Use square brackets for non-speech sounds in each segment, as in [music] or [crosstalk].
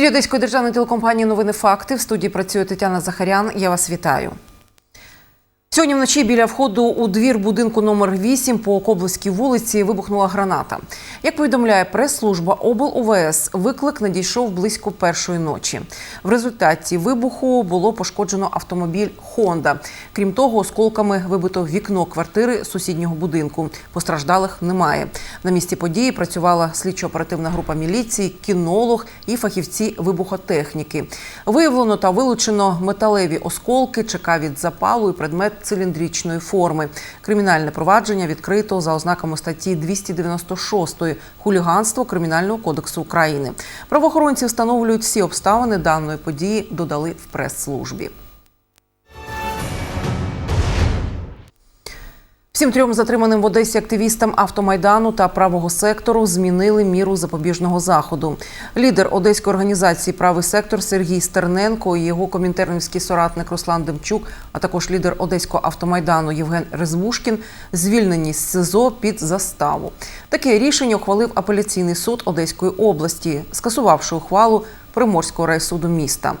Ефірі Одеської державної телекомпанії Новини Факти в студії працює Тетяна Захарян. Я вас вітаю. Сьогодні вночі біля входу у двір будинку номер 8 по Коблеській вулиці вибухнула граната. Як повідомляє прес-служба облУВС, виклик надійшов близько першої ночі. В результаті вибуху було пошкоджено автомобіль Honda. Крім того, осколками вибито вікно квартири сусіднього будинку. Постраждалих немає. На місці події працювала слідчо-оперативна група міліції, кінолог і фахівці вибухотехніки. Виявлено та вилучено металеві осколки, ЧК від запалу і предмет циліндричної форми. Кримінальне провадження відкрито за ознаками статті 296 хуліганство Кримінального кодексу України. Правоохоронці встановлюють всі обставини даної події, додали в прес-службі. Всім трьом затриманим в Одесі активістам автомайдану та правого сектору змінили міру запобіжного заходу. Лідер одеської організації Правий сектор Сергій Стерненко і його комінтернівський соратник Руслан Демчук, а також лідер одеського автомайдану Євген Резвушкін звільнені з СИЗО під заставу. Таке рішення ухвалив апеляційний суд Одеської області, скасувавши ухвалу Приморського райсуду міста.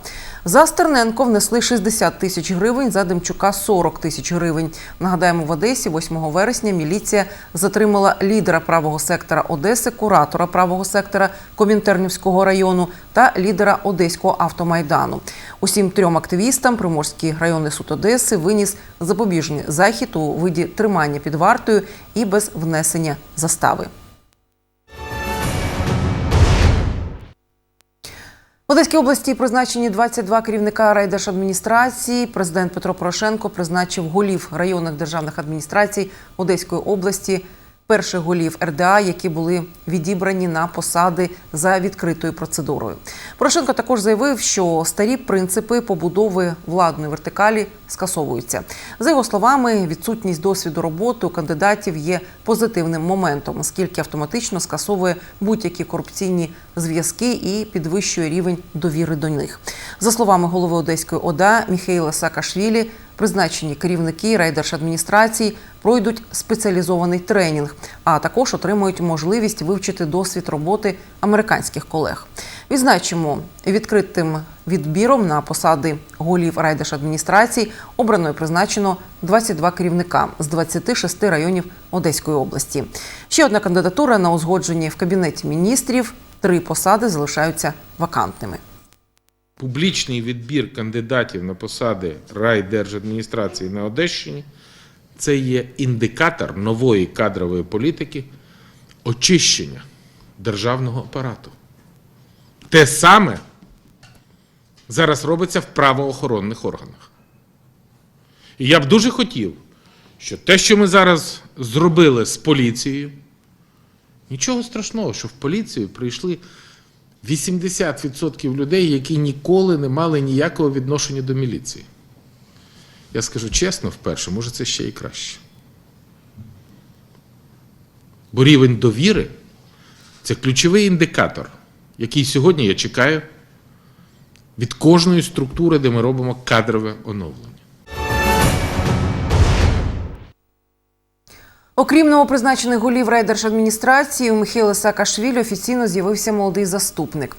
За Стерненко внесли 60 тисяч гривень, за Демчука 40 тисяч гривень. Нагадаємо, в Одесі 8 вересня міліція затримала лідера правого сектора Одеси, куратора правого сектора Комінтернівського району та лідера Одеського автомайдану. Усім трьом активістам Приморський районний суд Одеси виніс запобіжний захід у виді тримання під вартою і без внесення застави. Одеській області призначені 22 керівника райдержадміністрації. Президент Петро Порошенко призначив голів районних державних адміністрацій Одеської області, перших голів РДА, які були відібрані на посади за відкритою процедурою. Порошенко також заявив, що старі принципи побудови владної вертикалі скасовуються. За його словами, відсутність досвіду роботи у кандидатів є позитивним моментом, оскільки автоматично скасовує будь-які корупційні зв'язки і підвищує рівень довіри до них. За словами голови Одеської ОДА Міхейла Саакашвілі, призначені керівники райдержадміністрації пройдуть спеціалізований тренінг, а також отримують можливість вивчити досвід роботи американських колег. Відзначимо відкритим відбіром на посади голів райдержадміністрацій обрано і призначено 22 керівника з 26 районів Одеської області. Ще одна кандидатура на узгодженні в кабінеті міністрів. Три посади залишаються вакантними. Публічний відбір кандидатів на посади райдержадміністрації на Одещині це є індикатор нової кадрової політики очищення державного апарату. Те саме зараз робиться в правоохоронних органах. І я б дуже хотів, що те, що ми зараз зробили з поліцією, нічого страшного, що в поліцію прийшли 80% людей, які ніколи не мали ніякого відношення до міліції. Я скажу чесно, вперше, може це ще і краще. Бо рівень довіри це ключовий індикатор, який сьогодні я чекаю від кожної структури, де ми робимо кадрове оновлення. Окрім новопризначених голів райдержадміністрації, у Михайла Саакашвілі офіційно з'явився молодий заступник.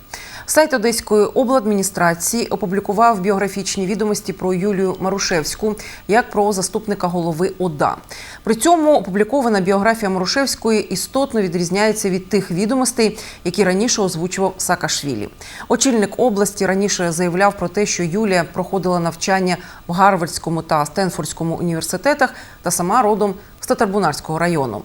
Сайт Одеської обладміністрації опублікував біографічні відомості про Юлію Марушевську як про заступника голови ОДА. При цьому опублікована біографія Марушевської істотно відрізняється від тих відомостей, які раніше озвучував Саакашвілі. Очільник області раніше заявляв про те, що Юлія проходила навчання в Гарвардському та Стенфордському університетах та сама родом з Татарбунарського району.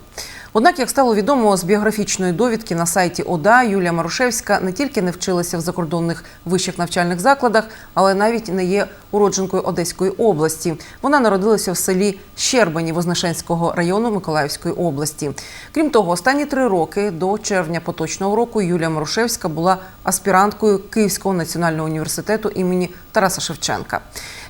Однак, як стало відомо з біографічної довідки на сайті ОДА, Юлія Марушевська не тільки не вчилася в закордонних вищих навчальних закладах, але навіть не є уродженкою Одеської області. Вона народилася в селі Щербані Вознесенського району Миколаївської області. Крім того, останні три роки до червня поточного року Юлія Марушевська була аспіранткою Київського національного університету імені Тараса Шевченка.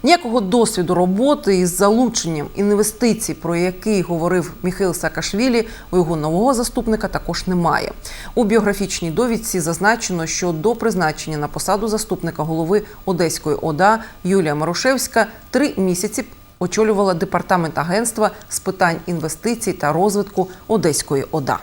Ніякого досвіду роботи із залученням інвестицій, про який говорив Міхаил Саакашвілі, у його нового заступника також немає. У біографічній довідці зазначено, що до призначення на посаду заступника голови Одеської ОДА Юлія Марушевська три місяці очолювала департамент агентства з питань інвестицій та розвитку Одеської ОДА.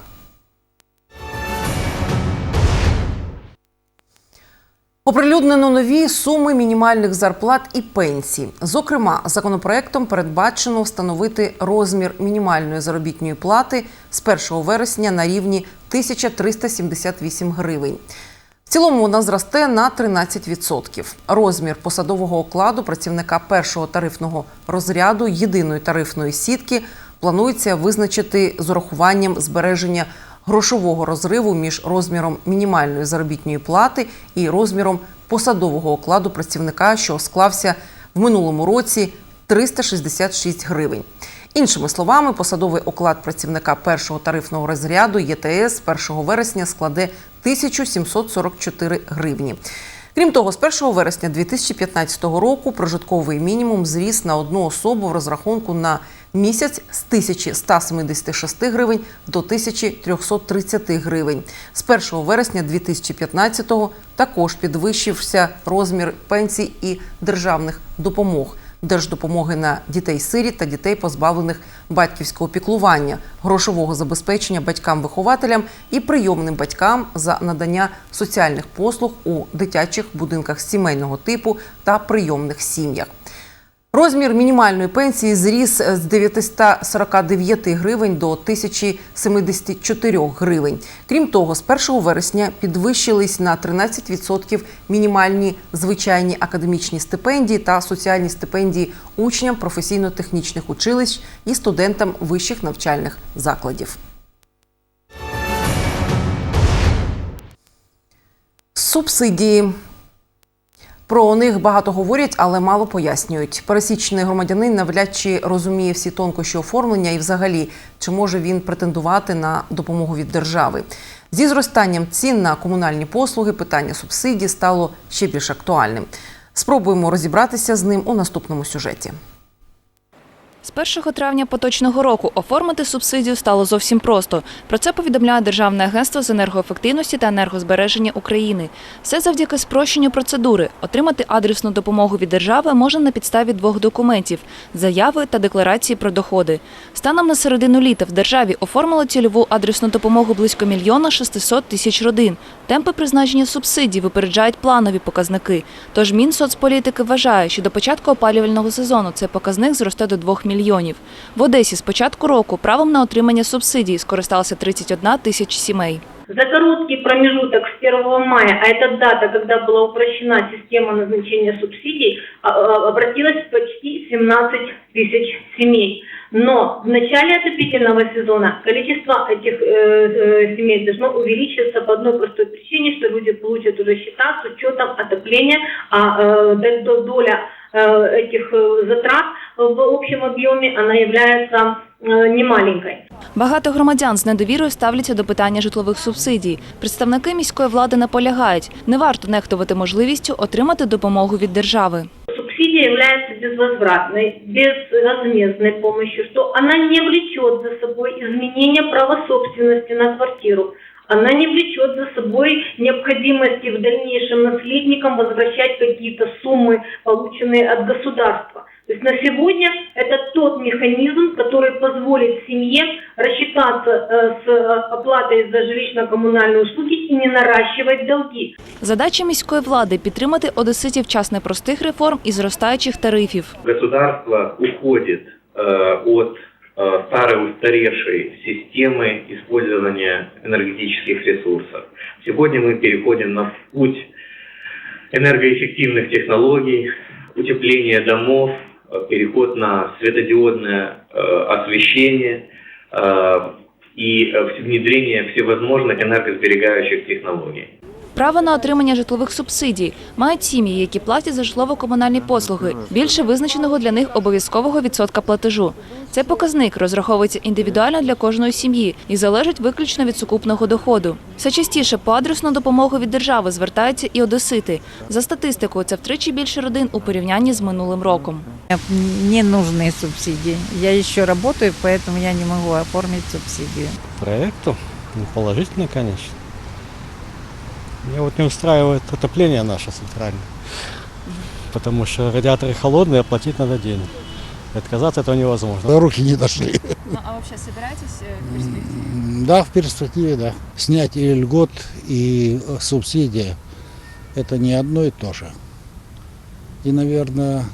Оприлюднено нові суми мінімальних зарплат і пенсій. Зокрема, законопроектом передбачено встановити розмір мінімальної заробітної плати з 1 вересня на рівні 1378 гривень. В цілому вона зросте на 13%. Розмір посадового окладу працівника першого тарифного розряду єдиної тарифної сітки планується визначити з урахуванням збереження грошового розриву між розміром мінімальної заробітної плати і розміром посадового окладу працівника, що склався в минулому році 366 гривень. Іншими словами, посадовий оклад працівника першого тарифного розряду ЄТС 1 вересня складе 1744 гривні. Крім того, з 1 вересня 2015 року прожитковий мінімум зріс на одну особу в розрахунку на місяць з 1176 гривень до 1330 гривень. З 1 вересня 2015-го також підвищився розмір пенсій і державних допомог. Держдопомоги на дітей-сиріт та дітей, позбавлених батьківського піклування, грошового забезпечення батькам-вихователям і прийомним батькам за надання соціальних послуг у дитячих будинках сімейного типу та прийомних сім'ях. Розмір мінімальної пенсії зріс з 949 гривень до 1074 гривень. Крім того, з 1 вересня підвищились на 13% мінімальні звичайні академічні стипендії та соціальні стипендії учням професійно-технічних училищ і студентам вищих навчальних закладів. Субсидії. Про них багато говорять, але мало пояснюють. Пересічний громадянин навряд чи розуміє всі тонкощі оформлення і, взагалі, чи може він претендувати на допомогу від держави. Зі зростанням цін на комунальні послуги питання субсидій стало ще більш актуальним. Спробуємо розібратися з ним у наступному сюжеті. З 1 травня поточного року оформити субсидію стало зовсім просто. Про це повідомляє Державне агентство з енергоефективності та енергозбереження України. Все завдяки спрощенню процедури. Отримати адресну допомогу від держави можна на підставі двох документів – заяви та декларації про доходи. Станом на середину літа в державі оформило цільову адресну допомогу близько мільйона 600 тисяч родин. Темпи призначення субсидій випереджають планові показники. Тож Мінсоцполітики вважає, що до початку опалювального сезону цей показник зросте до 2 мільйонів В Одесі з початку року правом на отримання субсидій скористалося 31 тисяч сімей. За короткий промежуток с 1 мая, а это дата, когда была упрощена система назначения субсидий, а, а, обратилось почти 17 тысяч семей. Но в начале отопительного сезона количество этих э, э, семей должно увеличиться по одной простой причине, что люди получат уже счета с учетом отопления, а э, д- д- доля э, этих э, затрат в общем объеме, она является э, немаленькой. Багато громадян з недовірою ставляться до питання житлових субсидій. Представники міської влади наполягають, не варто нехтувати можливістю отримати допомогу від держави. Субсидия является безвозвратной, безвозмездной помощью, что она не влечет за собой изменения права собственности на квартиру. Она не влечет за собой необходимости в дальнейшем наследникам возвращать какие-то суммы, полученные от государства. То есть на сегодня это тот механизм, который позволит семье рассчитаться э, с э, оплатой за жилищно-коммунальные услуги и не наращивать долги. Задача міської влади підтримати одеситів час непростих реформ і зростаючих тарифів. государство уходит э, от э, Старой устаревшей системы использования энергетических ресурсов. Сегодня мы переходим на путь энергоэффективных технологий, утепления домов, э, переход на светодиодное э, освещение э, и э, внедрение всевозможных энергосберегающих технологий. Право на отримання житлових субсидій мають сім'ї, які платять за житлово-комунальні послуги, більше визначеного для них обов'язкового відсотка платежу. Цей показник розраховується індивідуально для кожної сім'ї і залежить виключно від сукупного доходу. Все частіше по адресну допомогу від держави звертаються і одесити. За статистикою, це втричі більше родин у порівнянні з минулим роком. Не нужны субсидии. Я еще работаю, поэтому я не могу оформить субсидию. проекту? Положительно, конечно. Меня вот не устраивает отопление наше центральное. Потому что радиаторы холодные, а платить надо денег. И отказаться от этого невозможно. До руки не дошли. Ну а взагалі збираєтесь М, Да, в перспективе, да. Снятие льгот и э, субсидия это не одно и то же. И, наверное,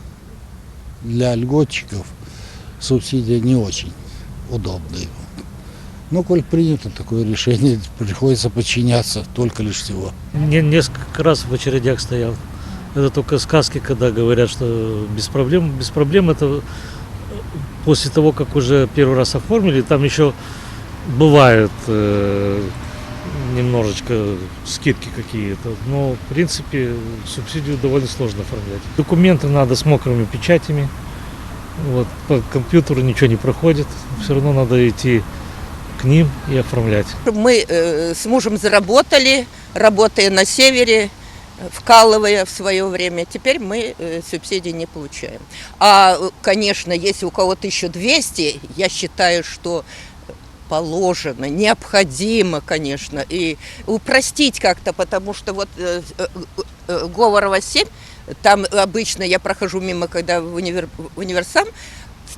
для льготчиков субсидия не очень удобная. Ну, коль принято такое решение, [laughs] приходится подчиняться только лишь всего. Не, несколько раз в очередях стоял. Это только сказки, когда говорят, что без проблем. Без проблем это после того, как уже первый раз оформили, там еще бывают э, немножечко скидки какие-то. Но, в принципе, субсидию довольно сложно оформлять. Документы надо с мокрыми печатями. Вот, по компьютеру ничего не проходит. Все равно надо идти к ним и оформлять. Мы э, с мужем заработали, работая на севере, вкалывая в свое время. Теперь мы э, субсидий не получаем. А, э, конечно, если у кого 1200, я считаю, что положено, необходимо, конечно, и упростить как-то, потому что вот э, э, э, Говорова 7, там обычно я прохожу мимо, когда в, универ, в универсам,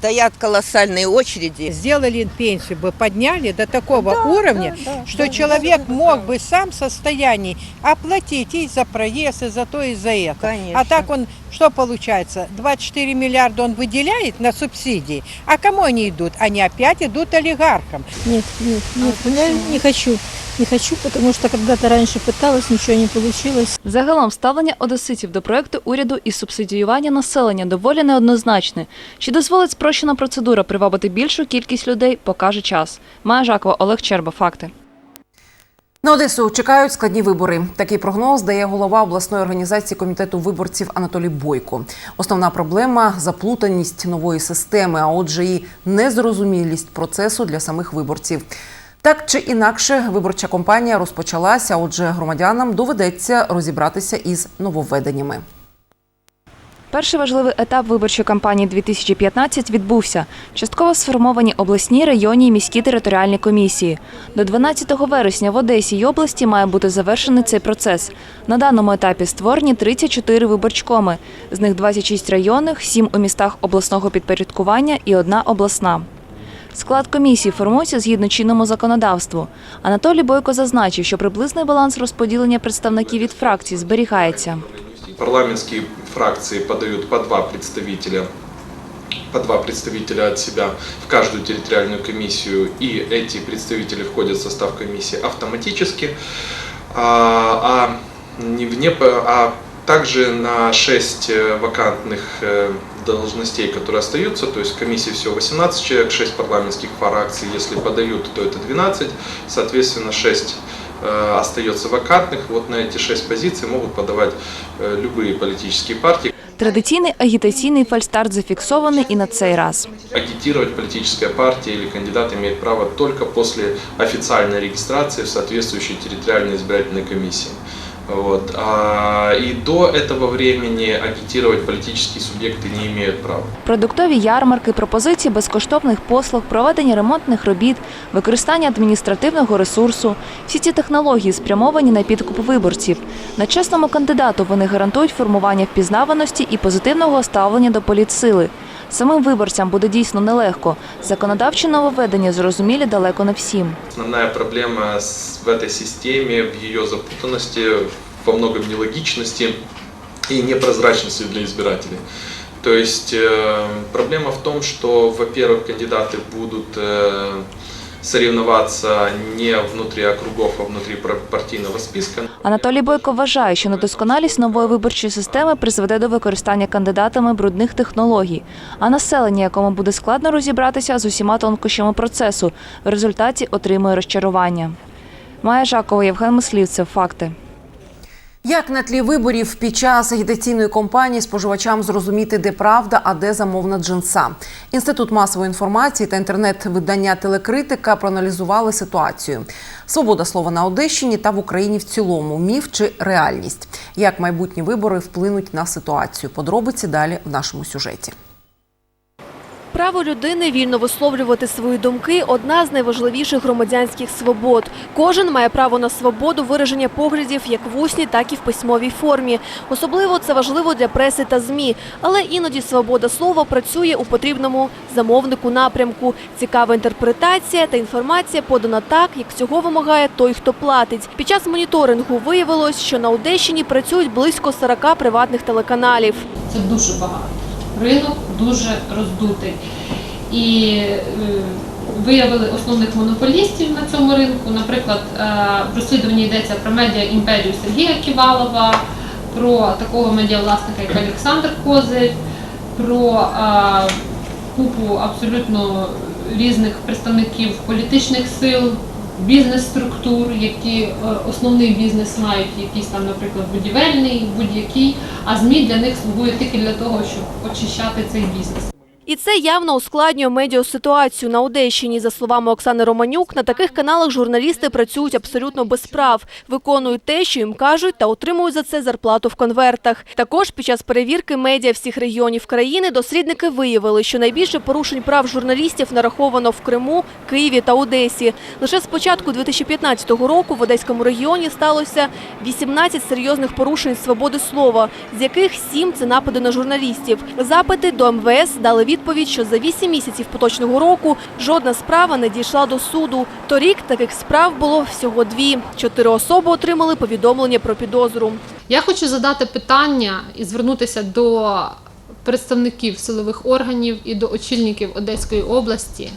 стоят колоссальные очереди. Сделали пенсию бы, подняли до такого уровня, что человек мог бы сам в состоянии оплатить и за проезд, и за то, и за это. Конечно. А так он, что получается, 24 миллиарда он выделяет на субсидии, а кому они идут? Они опять идут олигархам. Нет, нет, нет, я не хочу. Не хочу, потому что когда-то раньше пыталась, ничего не получилось. Загалом ставлення одеситів до проекту уряду із субсидіювання населення доволі неоднозначне. Чи дозволить спрощена процедура привабити більшу кількість людей, покаже час. Майя Жакова, Олег Черба. Факти. На Одесу чекають складні вибори. Такий прогноз дає голова обласної організації комітету виборців Анатолій Бойко. Основна проблема заплутаність нової системи, а отже, і незрозумілість процесу для самих виборців. Так чи інакше, виборча кампанія розпочалася. Отже, громадянам доведеться розібратися із нововведеннями. Перший важливий етап виборчої кампанії 2015 відбувся. Частково сформовані обласні, районні і міські територіальні комісії. До 12 вересня в Одесі й області має бути завершений цей процес. На даному етапі створені 34 виборчкоми. З них 26 районних, 7 у містах обласного підпорядкування і одна обласна. Склад комісії формується згідно чинному законодавству. Анатолій Бойко зазначив, що приблизний баланс розподілення представників від фракцій зберігається. Парламентские фракции подают по два представителя по два представителя от себя в каждую территориальную комиссию, и эти представители входят в состав комиссии автоматически, а, а, не вне, а также на 6 вакантных э, должностей, которые остаются, то есть в комиссии всего 18 человек, 6 парламентских фракций, если подают, то это 12, соответственно 6 э, остается вакантных. Вот на эти 6 позиций могут подавать э, любые политические партии. Традиційний агітаційний фальстарт зафіксований і на цей раз. Агитировать политическая партия или кандидат имеет право только после официальной регистрации в соответствующей территориальной избирательной комиссии. Вот. А, и до этого времени агитировать политические субъекты не имеют права. Продуктові ярмарки, пропозиції безкоштовних послуг, проведення ремонтних робіт, використання адміністративного ресурсу. Всі ці технології спрямовані на підкуп виборців. На чесному кандидату вони гарантують формування впізнаваності і позитивного ставлення до політсили. Самим виборцям буде дійсно нелегко. Законодавчі нововведення зрозумілі далеко не всім. Основная проблема с- в этой системе, в ее запутанности, во многом нелогичности и непрозрачности для избирателей. То есть э, проблема в том, что, во-первых, кандидаты будут э, соревноваться не внутри округов, а внутри пар- партийного списка. Анатолій Бойко вважає, що недосконалість нової виборчої системи призведе до використання кандидатами брудних технологій, а населення, якому буде складно розібратися з усіма тонкощами процесу, в результаті отримує розчарування. Має Жакова, Євген Мислівцев. Факти. Як на тлі виборів під час агітаційної кампанії споживачам зрозуміти, де правда, а де замовна джинса? Інститут масової інформації та інтернет-видання телекритика проаналізували ситуацію. Свобода слова на Одещині та в Україні в цілому міф чи реальність. Як майбутні вибори вплинуть на ситуацію? Подробиці далі в нашому сюжеті. Право людини вільно висловлювати свої думки одна з найважливіших громадянських свобод. Кожен має право на свободу вираження поглядів як в усній, так і в письмовій формі. Особливо це важливо для преси та змі. Але іноді свобода слова працює у потрібному замовнику напрямку. Цікава інтерпретація та інформація подана так, як цього вимагає той, хто платить. Під час моніторингу виявилось, що на Одещині працюють близько 40 приватних телеканалів. Це дуже багато. Ринок дуже роздутий. І е, виявили основних монополістів на цьому ринку. Наприклад, е, в розслідуванні йдеться про медіа імперію Сергія Ківалова, про такого медіавласника, як Олександр Козир, про е, купу абсолютно різних представників політичних сил, бізнес-структур, які е, основний бізнес мають, якийсь там, наприклад, будівельний, будь-який, а ЗМІ для них слугує тільки для того, щоб очищати цей бізнес. І це явно ускладнює медіаситуацію на Одещині. За словами Оксани Романюк, на таких каналах журналісти працюють абсолютно без прав, виконують те, що їм кажуть, та отримують за це зарплату в конвертах. Також під час перевірки медіа всіх регіонів країни дослідники виявили, що найбільше порушень прав журналістів нараховано в Криму, Києві та Одесі. Лише з початку 2015 року в Одеському регіоні сталося 18 серйозних порушень свободи слова, з яких 7 – це напади на журналістів. Запити до МВС дали відповідь, що за 8 місяців поточного року жодна справа не дійшла до суду. Торік таких справ було всього дві. Чотири особи отримали повідомлення про підозру. Я хочу задати питання і звернутися до представників силових органів і до очільників Одеської області.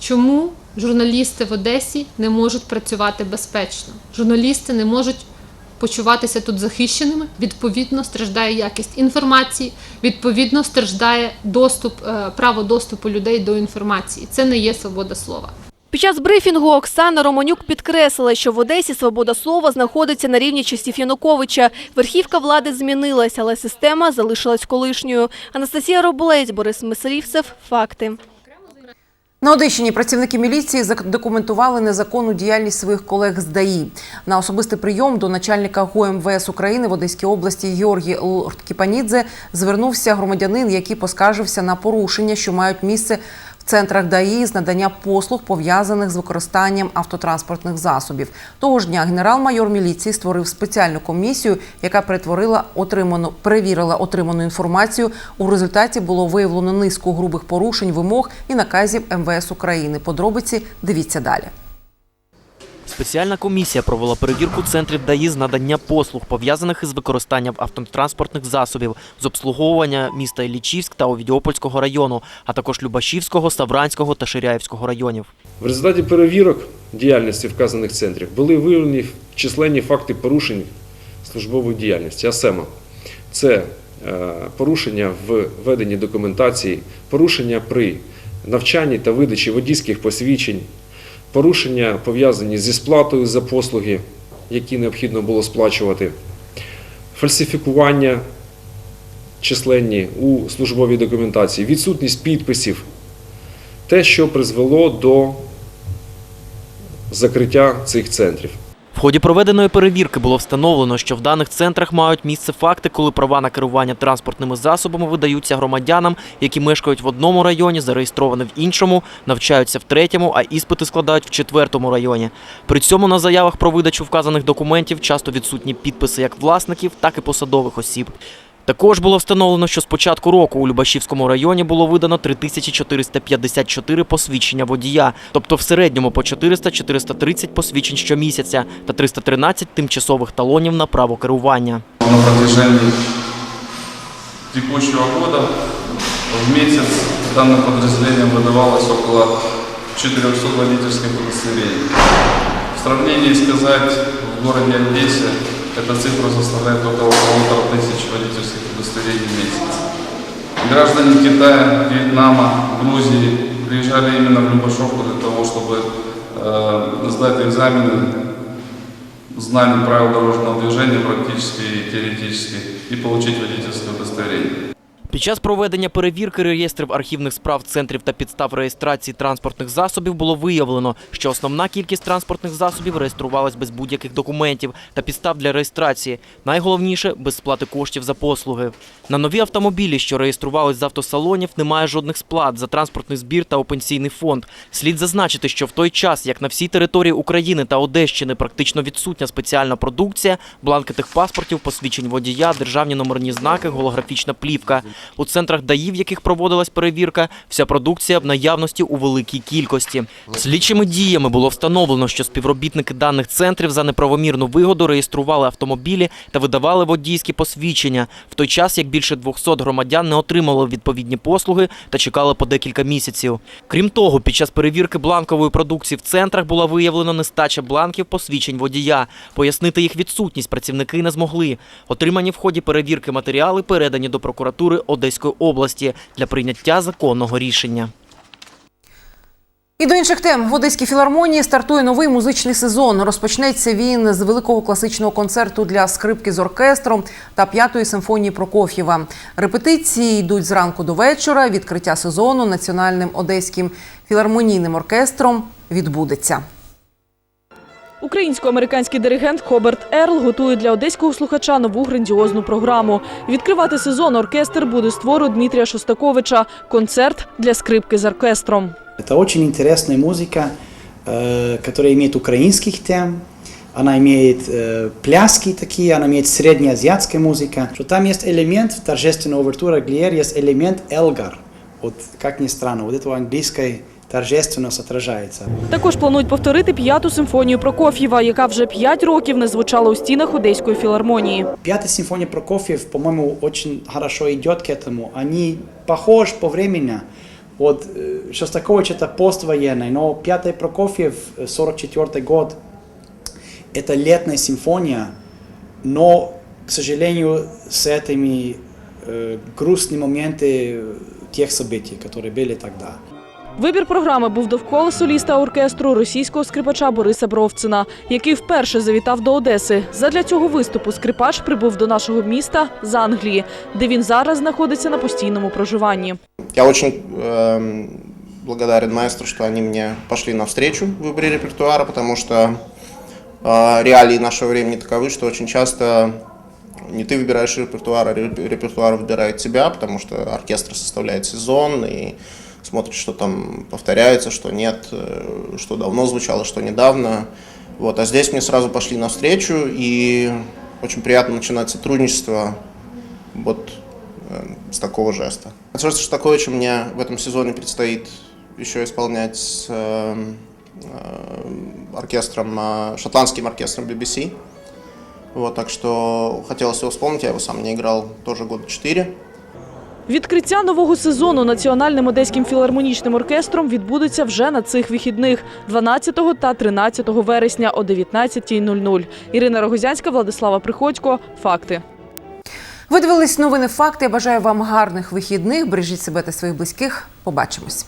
Чому журналісти в Одесі не можуть працювати безпечно? Журналісти не можуть почуватися тут захищеними. Відповідно, страждає якість інформації, відповідно, страждає доступ, е, право доступу людей до інформації. Це не є свобода слова. Під час брифінгу Оксана Романюк підкреслила, що в Одесі свобода слова знаходиться на рівні часів Януковича. Верхівка влади змінилась, але система залишилась колишньою. Анастасія Роболець, Борис Мисарівцев. Факти. На Одещині працівники міліції задокументували незаконну діяльність своїх колег з ДАІ. На особистий прийом до начальника ГУМВС України в Одеській області Георгій Лорд-Кіпанідзе звернувся громадянин, який поскаржився на порушення, що мають місце в центрах ДАІ з надання послуг, пов'язаних з використанням автотранспортних засобів. Того ж дня генерал-майор міліції створив спеціальну комісію, яка перетворила отриману, перевірила отриману інформацію. У результаті було виявлено низку грубих порушень вимог і наказів МВС України. Подробиці дивіться далі. Спеціальна комісія провела перевірку центрів ДАІ з надання послуг, пов'язаних із використанням автотранспортних засобів з обслуговування міста Іллічівськ та Овідіопольського району, а також Любашівського, Ставранського та Ширяївського районів. В результаті перевірок діяльності вказаних центрів були виявлені численні факти порушень службової діяльності. А саме, це е, порушення в веденні документації, порушення при навчанні та видачі водійських посвідчень, порушення пов'язані зі сплатою за послуги, які необхідно було сплачувати, фальсифікування численні у службовій документації, відсутність підписів, те, що призвело до закриття цих центрів. В ході проведеної перевірки було встановлено, що в даних центрах мають місце факти, коли права на керування транспортними засобами видаються громадянам, які мешкають в одному районі, зареєстровані в іншому, навчаються в третьому, а іспити складають в четвертому районі. При цьому на заявах про видачу вказаних документів часто відсутні підписи як власників, так і посадових осіб. Також було встановлено, що з початку року у Любашівському районі було видано 3454 посвідчення водія, тобто в середньому по 400-430 посвідчень щомісяця та 313 тимчасових талонів на право керування. На протяжении текущего года в месяц данным подразделением выдавалось около 400 водительских удостоверений. В сравнении сказать, в городе Одессе эта цифра составляет около полутора тысяч водительских удостоверений в месяц. Граждане Китая, Вьетнама, Грузии приезжали именно в Любашовку для того, чтобы э, сдать экзамены знаний правил дорожного движения практически и теоретически и получить водительское удостоверение. Під час проведення перевірки реєстрів архівних справ центрів та підстав реєстрації транспортних засобів було виявлено, що основна кількість транспортних засобів реєструвалась без будь-яких документів та підстав для реєстрації. Найголовніше без сплати коштів за послуги. На нові автомобілі, що реєструвались з автосалонів, немає жодних сплат за транспортний збір та у пенсійний фонд. Слід зазначити, що в той час, як на всій території України та Одещини практично відсутня спеціальна продукція, бланки тих паспортів, посвідчень водія, державні номерні знаки, голографічна плівка. У центрах ДАІ, в яких проводилась перевірка, вся продукція в наявності у великій кількості. Слідчими діями було встановлено, що співробітники даних центрів за неправомірну вигоду реєстрували автомобілі та видавали водійські посвідчення, в той час як більше 200 громадян не отримали відповідні послуги та чекали по декілька місяців. Крім того, під час перевірки бланкової продукції в центрах була виявлена нестача бланків посвідчень водія. Пояснити їх відсутність працівники не змогли. Отримані в ході перевірки матеріали передані до прокуратури Одеської області для прийняття законного рішення. І до інших тем в Одеській філармонії стартує новий музичний сезон. Розпочнеться він з великого класичного концерту для скрипки з оркестром та п'ятої симфонії Прокоф'єва. Репетиції йдуть зранку до вечора. Відкриття сезону національним одеським філармонійним оркестром відбудеться. Українсько-американський диригент Хоберт Ерл готує для одеського слухача нову грандіозну програму. Відкривати сезон оркестр буде з твору Дмитрія Шостаковича концерт для скрипки з оркестром. Это очень интересная музыка, э, которая имеет украинских тем, она имеет э, пляски такие, она имеет среднеазиатская музыка. Что там есть элемент торжественного овертура Глиер, есть элемент Элгар. Вот, как ни странно, вот это у английской торжественность отражается. Також планують повторити п'яту симфонію Прокоф'єва, яка вже п'ять років не звучала у стінах Одеської філармонії. Пятая симфония Прокофьев, по-моему, очень хорошо идет к этому. Они похожи по времени. Вот э, Шостакович это поствоенный, но пятый Прокофьев, э, 44 год, это летная симфония, но, к сожалению, с этими э, грустными моментами тех событий, которые были тогда. Вибір програми був довкола соліста оркестру російського скрипача Бориса Бровцина, який вперше завітав до Одеси. Задля цього виступу скрипач прибув до нашого міста з Англії, де він зараз знаходиться на постійному проживанні. Я очень эм, благодарен маэстро, что они мне пошли навстречу в выборе репертуара, потому что э, реалии нашего времени таковы, что очень часто не ты выбираешь репертуар, а реп- репертуар выбирает тебя, потому что оркестр составляет сезон и Смотрит, что там повторяется, что нет, э, что давно звучало, что недавно. Вот, а здесь мне сразу пошли навстречу, и очень приятно начинать сотрудничество вот э, с такого жеста. Концерт Шостаковича мне в этом сезоне предстоит еще исполнять с э, э, оркестром, э, шотландским оркестром BBC. Вот, так что хотелось его вспомнить, я его сам не играл тоже года четыре. Відкриття нового сезону національним одеським філармонічним оркестром відбудеться вже на цих вихідних 12 та 13 вересня о 19.00. Ірина Рогозянська, Владислава Приходько. Факти. Ви дивились новини факти. Я бажаю вам гарних вихідних. Бережіть себе та своїх близьких. Побачимось.